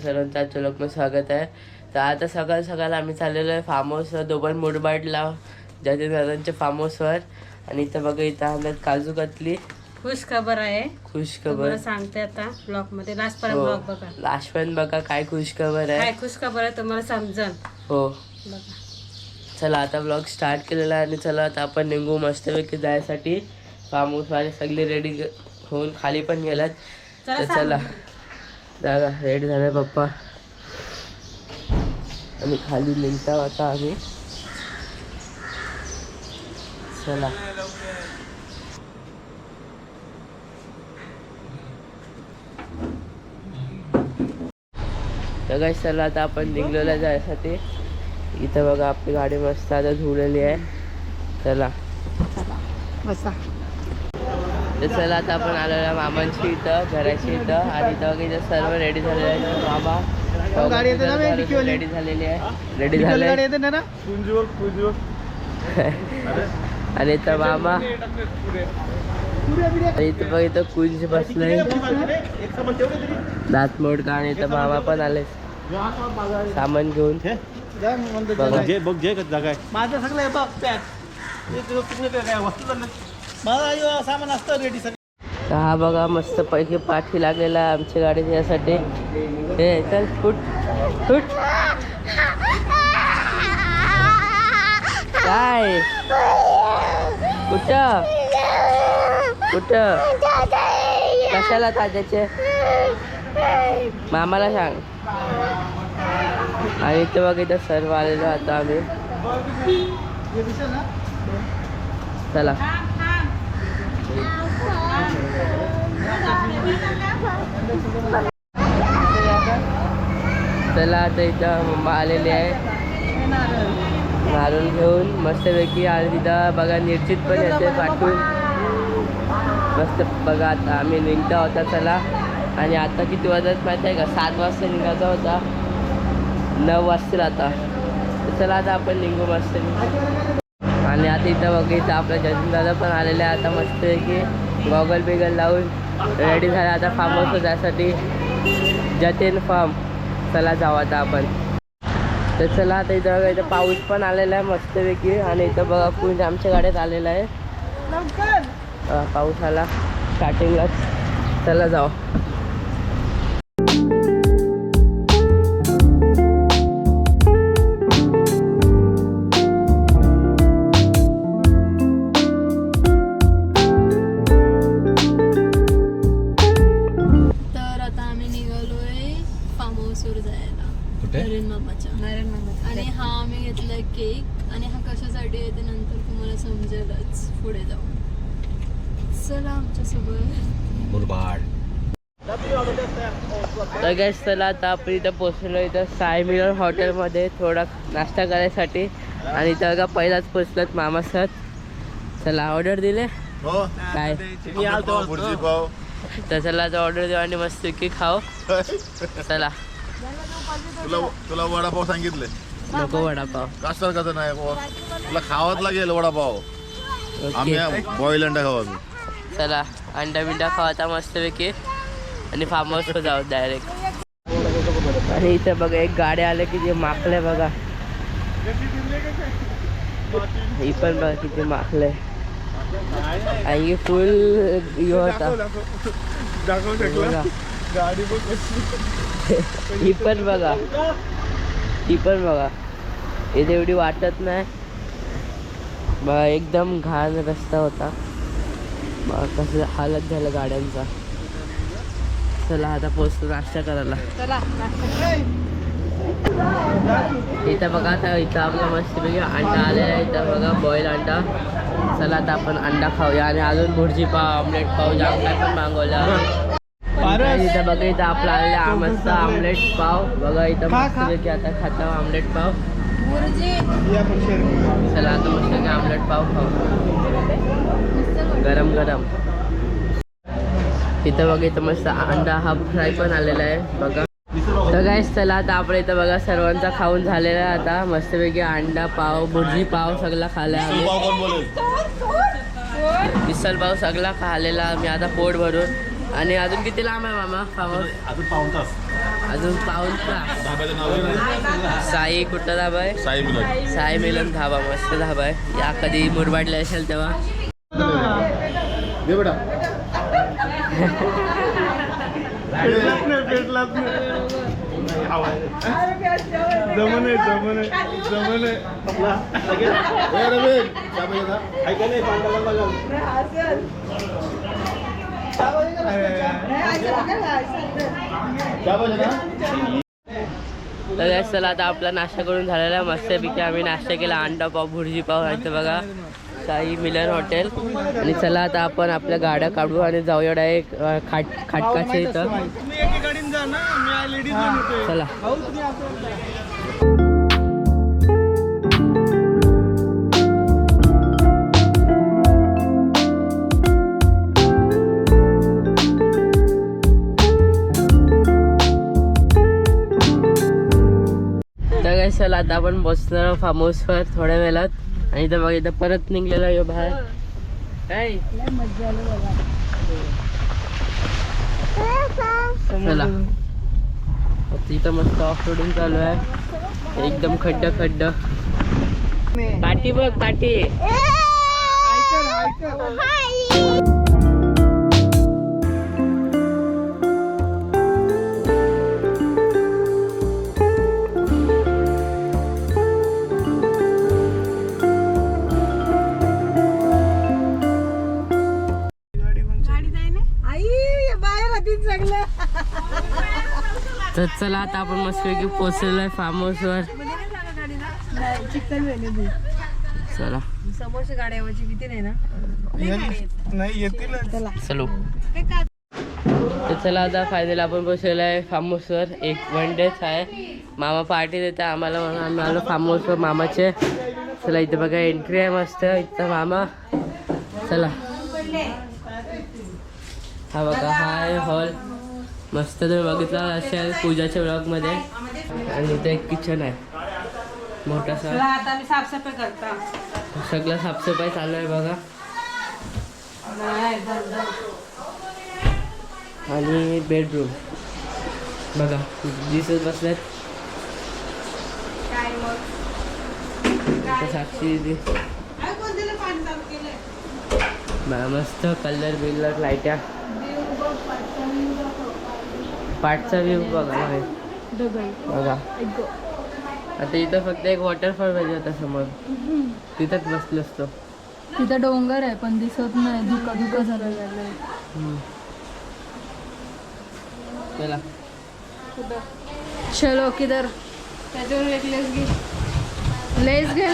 सर्वांचं आजच्या लोकमध्ये स्वागत आहे. तर आता सकाळ सकाळ आम्ही चाललेलो आहे फार्म हाऊस दोबन मुरबाडला जतीन दादांच्या फार्म हाऊसवर आणि इथं बघा इथं आम्ही काजू कतली. खुश खबर आहे. खुश खबर सांगते आता ब्लॉगमध्ये लास्ट पर्यंत हो. ब्लॉग बघा. लास्ट पण बघा काय खुश खबर आहे. काय खुश खबर आहे तुम्हाला समजन. हो. चला आता ब्लॉग स्टार्ट केलेला आहे आणि चला आता आपण निघू मस्तपैकी जायसाठी. फार्म हाऊसवाले सगळे रेडी होऊन खाली पण गेलात. तर चला. दादा जागा रेडी झाले पप्पा. आणि खाली निघता आता आम्ही. चला. तर चला आता आपण निघलेलो जायसाठी. इथं बघा आपली गाडी मस्त आता धुलेली आहे. चला बसा. तर चला आता आपण आलेलो आहे मामांची इथं घराची इथं. आणि इथं सर्व रेडी झालेले आहे मामा गाडी येते ना बे, डिक्कीवाली? रेडी झालेली आहे. रेडी झाले गाडी येते ना ना? आणि इथं मामा. आणि इथं बघ इथं कुंज बसलंय. दात मोडका आणि इथं मामा पण आले सामान घेऊन. बघा. जे बघ जे जागा आहे. माझं सगळं सामान असतं रेडी सगळं. तर हा बघा मस्त पैकी पाठी लागलेला आमच्या गाडीत यासाठी हे चल फुट फुट काय? कुठं कुठं कशाला ताज्याचे? मामाला सांग. आणि इथं बघ इथं सर्व आलेलो आता आम्ही. चला. चला आता इथं मम्मा आलेली आहे मारून घेऊन मस्तपैकी आणि तिथं बघा निश्चित पण येते पाठवून. मस्त बघा आता आम्ही निघता होता चला. आणि आता किती वाजत माहिती आहे का? सात वाजता निघायचा होता. नऊ वाजतील आता. चला आता आपण निघू मस्त आणि आता इथं बघा इथं आपल्या जतीन दादा पण आलेले आहे आता मस्तपैकी गॉगल बिगल लावून रेडी झाला आता फार्म हाऊसवर जायसाठी. जतीन फार्म चला जाऊ आता आपण. तर चला आता इथं बघा इथं पाऊस पण आलेला आहे मस्तपैकी. आणि इथं बघा कुंज आमच्या गाड्यात आलेला आहे. पाऊस आला. स्टार्टिंगलाच चला जाऊ. केक आणि हा कशासाठी आहे ते नंतर तुम्हाला समजेलच पुढे जाऊन. चला आमच्यासोबत. मुरबाड. तर गॅस चला आता आपण इथं पोचलो इथं साय मिलर हॉटेलमध्ये. थोडा नाश्ता करायसाठी. आणि इथं बघा पहिलाच पोचलोत मामा सर चला ऑर्डर दिले? हो. काय? तर चला आता ऑर्डर देऊ आणि मस्त की खाऊ. चला. तुला तुला वडापाव सांगितले. नको वडापाव. कसं कसं नाही बुवा. तुला खावाच लागेल वडापाव. आम्ही बॉईल अंडा खाऊ आम्ही. चला अंडा बिंडा आता मस्तपैकी. आणि फार्म हाऊसवर जाऊ डायरेक्ट आणि इथं बघा एक गाडी आलं की जे माकलंय बघा. ही पण बघा किती माकलंय. आणि फुल हे होता. बघा. ही पण बघा. ही पण बघा. इथे एवढी वाटत नाही. बघा एकदम घाण रस्ता होता. बघा कसं हालत झालं गाड्यांचा. चला आता पोचतो नाश्ता करायला. इथं बघा आता इथं आपला मस्तपैकी अंडा आलेला आहे. इथं बघा बॉईल अंडा. चला आता आपण अंडा खाऊया. आणि अजून भुर्जी पाव ऑमलेट पाव जाम काय पण मागवलं. इथं बघा इथं आपला आलेला मस्त ऑमलेट पाव. बघा इथं. मस्तपैकी आता खाता ऑमलेट पाव. चला आता मस्त ऑमलेट पाव खाऊ. गरम गरम. इथं बघा इथं मस्त अंडा हा फ्राय पण आलेला आहे. बघा. तर चला आता आपण इथं बघा सर्वांचा खाऊन झालेला आहे आता. मस्तपैकी अंडा पाव भुर्जी पाव सगळा खाल्ला आम्ही. पाव कोण बोलेल? मिसल पाव सगळा खाल्लेला आम्ही आता पोट भरून. आणि अजून किती लांब आहे मामा? फार्म हाऊस अजून पाऊन तास. अजून पाऊन तास? साई कुठं धाबा आहे? साई मिलन. साई मिलन धाबा मस्त धाबा आहे. या कधी मुरबाडला असेल तेव्हा. जमन आहे जमन आहे जमन आपला तर चला आता आपला नाश्ता करून झालेला मस्तपैकी आम्ही नाश्ता केला. अंडा पाव भुर्जी पाव आहे बघा. साई मिलन हॉटेल. आणि चला आता आपण आपल्या गाड्या काढू आणि जाऊया डायरेक्ट खाट खाटकाच्या इथं. एके चला. चला आता आपण बसणार फार्म हाऊसवर थोड्या वेळात. आणि इथं बघा इथं परत निघलेला आहे बाहेर. काय? चला. आता इथं मस्त ऑफ रोडिंग चालू आहे. एकदम खड्ड खड्ड. पाठी बघ पाठी तर चला आता आपण मस्तपैकी पोचलेलो आहे फार्म हाऊसवर चला. समोरच्या गाड्यावरची किती नाही ना? नाही येतील चलो. तर चला आता फायनल आपण पोचलेलो आहे फार्म हाऊसवर एक वन डेच आहे. मामा पार्टी देते आम्हाला म्हणून आम्ही आलो फार्म हाऊसवर मामाचे. चला इथं बघा एंट्री आहे मस्त. इथं मामा. चला. हा बघा हा आहे हॉल. मस्त तुम्ही बघितला असेल पूजाच्या ब्लॉगमध्ये आणि इथं एक किचन आहे. मोठासा आता मी साफसफाई करता. सगळं साफसफाई चालू आहे बघा. आणि बेडरूम बघा दिसत बसल्यात साक्षी दिदी. मस्त कलर बिलर लाईट्या पाठचा व्ह्यू बघा भाई. बघा. आता इथं फक्त एक वॉटरफॉल पाहिजे होता समोर. तिथंच बसलो असतो. तिथं डोंगर आहे पण दिसत नाही. धुका धुका झालं. चला. चलो. किधर? त्याच्यावर एक लेस घे. लेस घे?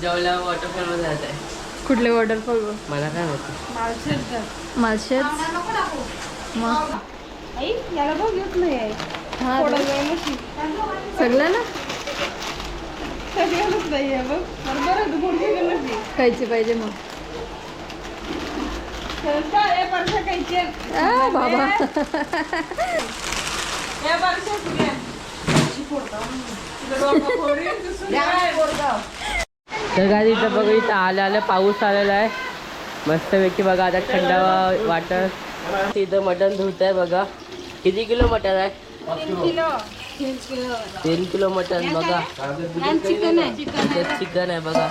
जेवल्या वॉटरफॉलमध्ये जायचं आहे कुठले वॉटरफॉल मला काय माहिती. मालशेत मग. याला बघ येत नाही हा सगळं ना? सगळ्यांच नाही आहे बघ बरोबर आहे, गुडघे गेलं की. खायचे पाहिजे मग. चल, हे परशा खायचे. आ, बाबा. हे परशा. तर इथं बघा इथं आलं आलं पाऊस आलेला आहे. मस्तपैकी बघा आता थंड वाटत. इथं मटण धुत आहे बघा. किती किलो मटण आहे? तीन किलो मटण बघा. चिकन आहे. इथं चिकन आहे बघा.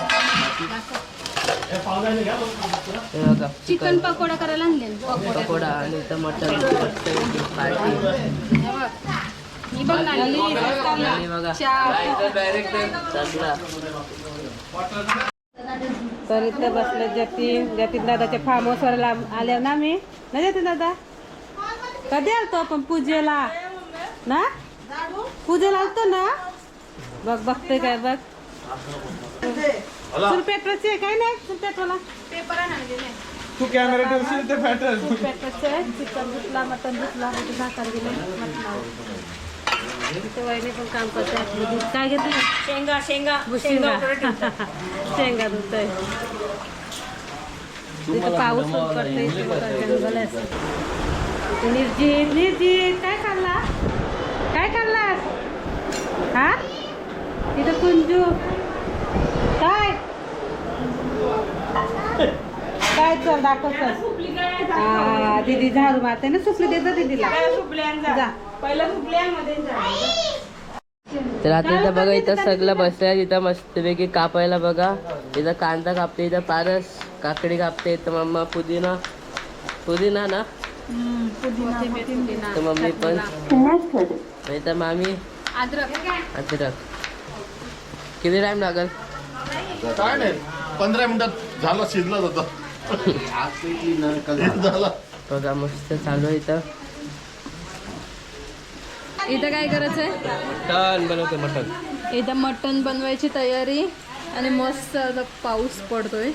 बघा. चिकन पकोडा करायला पकोडा आणि इथं मटण पार्टी बघा. चांगला तर इथं बसले जतीन जतीन दादाच्या फार्म हाऊसवर आल्या ना मी. ना जतीन दादा? कधी आलतो आपण पूजेला? ना? पूजेला आलतो ना? बघ बघते काय बघ. आहे, काय नाही? फुल पेट्रोला तू कॅमेरा ठेवशील ते. चिकन धुतला मटन धुतला भाकर गेले मटणावर. वहिनी पण काम करते आपलं दूध काय घेतलं? शेंगा शेंगा शेंगा शेंगा दूध आहे. तिथं पाऊस पडतोय जंगल आहे. काय खाल्ला? काय खाल्लास हा? इथं कुंजू. काय? काय चल दाखवतोस हा हा दीदी झाडू मारते ना सुपली देत दीदीला. जा. तर आता इथं बघा इथं सगळं बसल्या इथं मस्तपैकी कापायला बघा. इथं कांदा कापते इथं पारस काकडी कापते इथं मम्मा पुदिना. पुदिना ना? तर मम्मी पण. इथं मामी. अद्रक. अद्रक. किती टाइम लागल? काय नाही. पंधरा मिनिटात झाला शिजला जातो. बघा मस्त चालू आहे इथं. इथं काय करायचंय? मटन बनवतो मटन इथं मटण बनवायची तयारी आणि मस्त आता पाऊस पडतोय.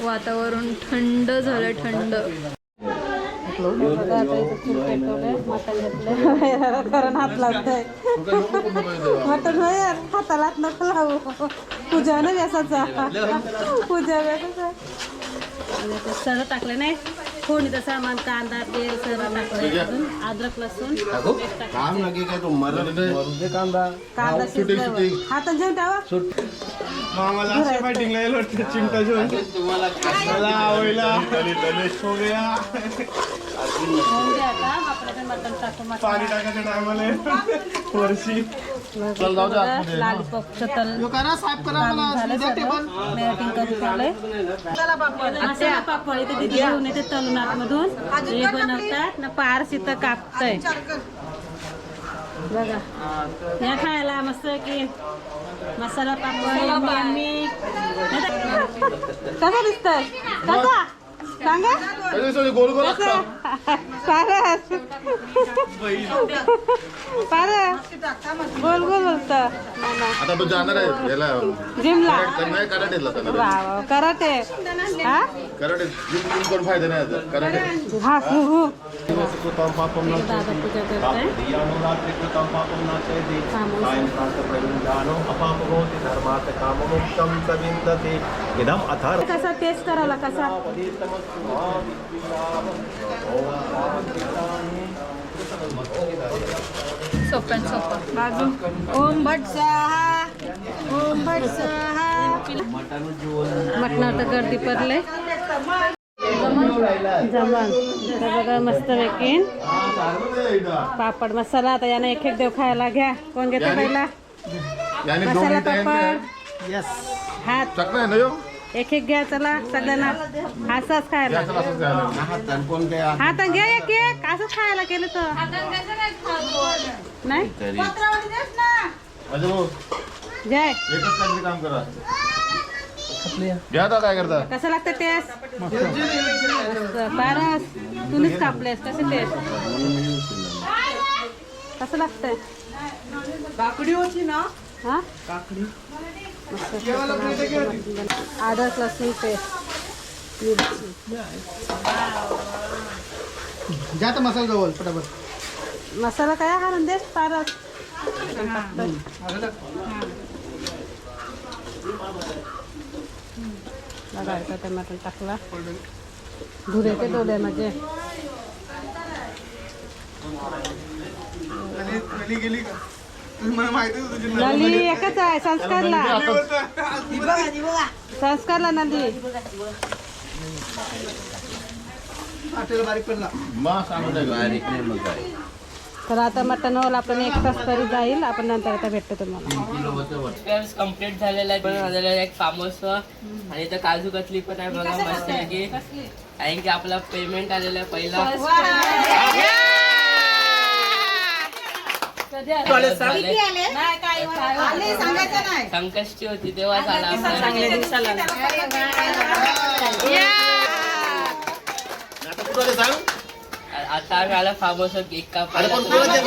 वातावरण थंड झालं थंड. मटण. कारण हात लावतोय. मटण हाताला हात नको लावू. पूजा ना व्यासाचा. पूजा व्यासाचा. सगळं टाकलं नाही? फोडणीचं सामान कांदा तेल सगळं टाकलंय अजून. अद्रक लसूण पेस्ट टाकलं. काम लगे काय तो मरण मरून कांदा. कांदा शिजल्यावर हातात घेऊन ठेवा. मामाला अशा फायटिंगला येलो चिंता घेऊन मला आवडला. हो गया होऊन द्या आता. आपल्याकडे मटण टाकू मटण पाणी टाकायच्या टायमाला वर्षी आतमध्ये. लालीपॉपचं तल. मॅटिंग करून ठेवलंय मसाला पापड. इथे तिथे घेऊन येते तलून आतमधून हे बनवतात ना पारस इथं कापतय. बघा. या खायला मस्त की मसाला पापड. कसं दिसतंय? कसा? सांगा. गोल. पारस पारस गोल गोल बोलत आता तो जाणार आहे याला. जिमला. नाही कराटेला जाणार वा वा कराटे. हा? कराटे जिम जिम करून फायदा नाही आता. कराटे. हा हु हु. कृतं पापं न दादा पूजा करताय दियानुरात्रि कृतं पापं न चेति कामोस. सायंकालप्रयुञ्जानो अपापभवति धर्मात् काममोक्षं च विन्दति इदम् अथर्व कसा टेस्ट करायला कसा? सोप्यान सोपं. बाजू. ओम भट स्वाहा. ओम भट स्वाहा. मटणावर तर गर्दी पडले जमन तर बघा मस्त पैकी. पापड मसाला. आता यानं एक एक देव खायला घ्या. कोण घेते पहिला? याने दोन मसाला पापड. हात. चकना आहे ना यो? एक एक घ्या चला. सगळ्यांना असंच खायला. चला असंच घ्यायला. हात घ्या एक एक असंच खायला केलं तर. नाही? जय काम करा. घ्या काय करता. कसं लागतं टेस्ट पारस. तुम्हीच कापलेस कसं टेस्ट कसं लागतंय? काकडी होती ना? हा? काकडी. अदरक लसूण पेस्ट मिरची जात मसाला जवळ पटापट मसाला काय घालून देस पारस बघा इथं टमाटर टाकला धुरे ते डोले म्हणजे गेली का मला माहिती होतं तुझी नली एकच आहे संस्कारला. संस्कारला नली आठवलं बारीक पडला. मा सांगू नका तर आता मटण होल आपण एक तास तरी जाईल आपण नंतर आता भेटतो तुम्हाला. कंप्लीट झालेला आहे पण झालेला आहे एक फार्म हाऊस आणि इथं काजू कतली पण आहे बघा मस्त की कारण की आपला पेमेंट आलेला आहे पहिला. संकष्टी होती तेव्हा झाला. आता कुठं सांग? आता आम्ही आला फार्म हाऊस केक कापायला अरे पण कोणाच्या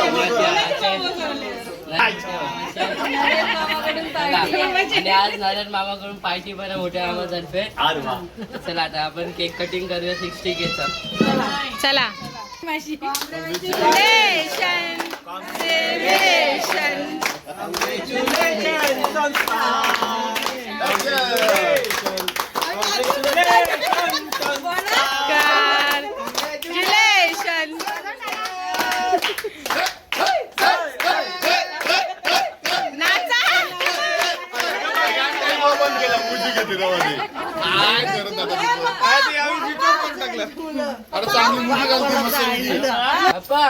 आणि आज नरेंद्र मामाकडून पार्टी पण आहे मोठ्या मामातर्फे चला आता आपण केक कटिंग करूया सिक्स्टी केचा चला. बंद केला मुजी घेते तेव्हा ते. काय करत आता तिथं? अरे चांगली मुली घालते मस्त पप्पा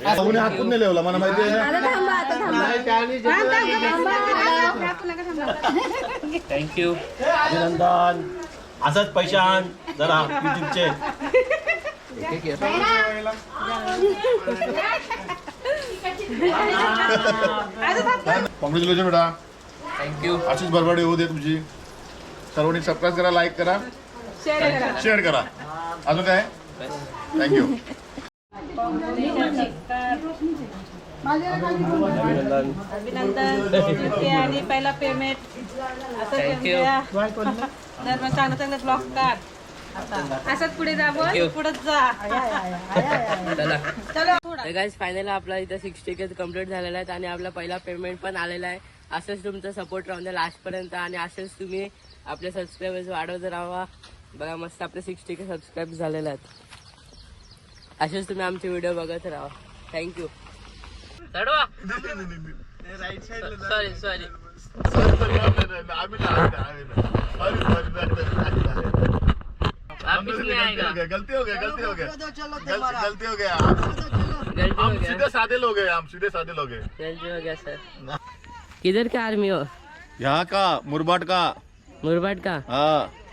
कोणी हात पण नाही लावला मला माहिती आहे ना. थँक्यू अभिनंदन. असंच पैसे आण जरा युट्यूबचे कॉंग्रॅच्युलेशन बेटा. थँक्यू अशीच बरबडी होऊ दे तुमची सर्वांनी सबस्क्राईब करा लाईक करा. शेअर करा. अजून काय? थँक्यू अभिनंदन. आणि पहिला पेमेंट असं तर मग चांगलं चांगलं ब्लॉक काढ असंच पुढे जा बोल पुढे जा गाईज फायनल आपला इथं सिक्स्टी के कंप्लीट झालेला आहे आणि आपला पहिला पेमेंट पण आलेला आहे. असंच तुमचा सपोर्ट राहून द्या लास्टपर्यंत आणि असंच तुम्ही आपले सबस्क्रायबर्स वाढवत राहा बघा मस्त आपले सिक्स्टी के सबस्क्राईब झालेले आहेत. असेच तुम्ही आमचे व्हिडिओ बघत राहा. थँक्यू चढवा. सॉरी सॉरी गलती हो गया गलती हो गया गलती हो गया हो हम सीधे साधे लोग हैं हम सीधे साधे लोग हैं गलती हो गया सर. किधर का आर्मी हो? यहाँ का मुरबाट का? मुरबाट का? हाँ।